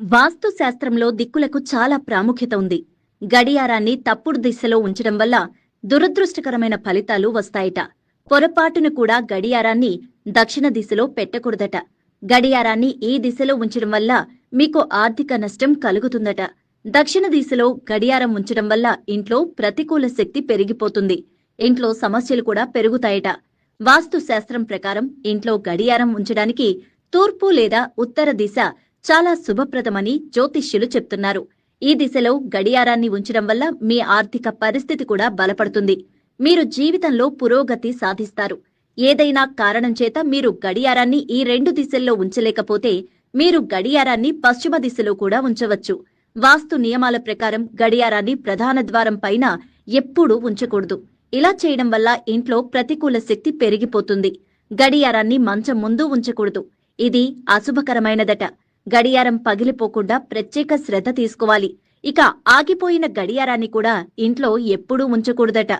వాస్తు శాస్త్రంలో దిక్కులకు చాలా ప్రాముఖ్యత ఉంది. గడియారాన్ని తప్పుడు దిశలో ఉంచడం వల్ల దురదృష్టకరమైన ఫలితాలు వస్తాయట. పొరపాటును కూడా గడియారాన్ని దక్షిణ దిశలో పెట్టకూడదట. గడియారాన్ని ఈ దిశలో ఉంచడం వల్ల మీకు ఆర్థిక నష్టం కలుగుతుందట. దక్షిణ దిశలో గడియారం ఉంచడం వల్ల ఇంట్లో ప్రతికూల శక్తి పెరిగిపోతుంది. ఇంట్లో సమస్యలు కూడా పెరుగుతాయట. వాస్తు శాస్త్రం ప్రకారం ఇంట్లో గడియారం ఉంచడానికి తూర్పు లేదా ఉత్తర దిశ చాలా శుభప్రదమని జ్యోతిష్యులు చెప్తున్నారు. ఈ దిశలో గడియారాన్ని ఉంచడం వల్ల మీ ఆర్థిక పరిస్థితి కూడా బలపడుతుంది. మీరు జీవితంలో పురోగతి సాధిస్తారు. ఏదైనా కారణం చేత మీరు గడియారాన్ని ఈ రెండు దిశల్లో ఉంచలేకపోతే మీరు గడియారాన్ని పశ్చిమ దిశలో కూడా ఉంచవచ్చు. వాస్తు నియమాల ప్రకారం గడియారాన్ని ప్రధాన ద్వారం పైన ఎప్పుడూ ఉంచకూడదు. ఇలా చేయడం వల్ల ఇంట్లో ప్రతికూల శక్తి పెరిగిపోతుంది. గడియారాన్ని మంచం ముందు ఉంచకూడదు. ఇది అశుభకరమైనదట. గడియారం పగిలిపోకుండా ప్రత్యేక శ్రద్ధ తీసుకోవాలి. ఇక ఆగిపోయిన గడియారాన్ని కూడా ఇంట్లో ఎప్పుడూ ఉంచకూడదట.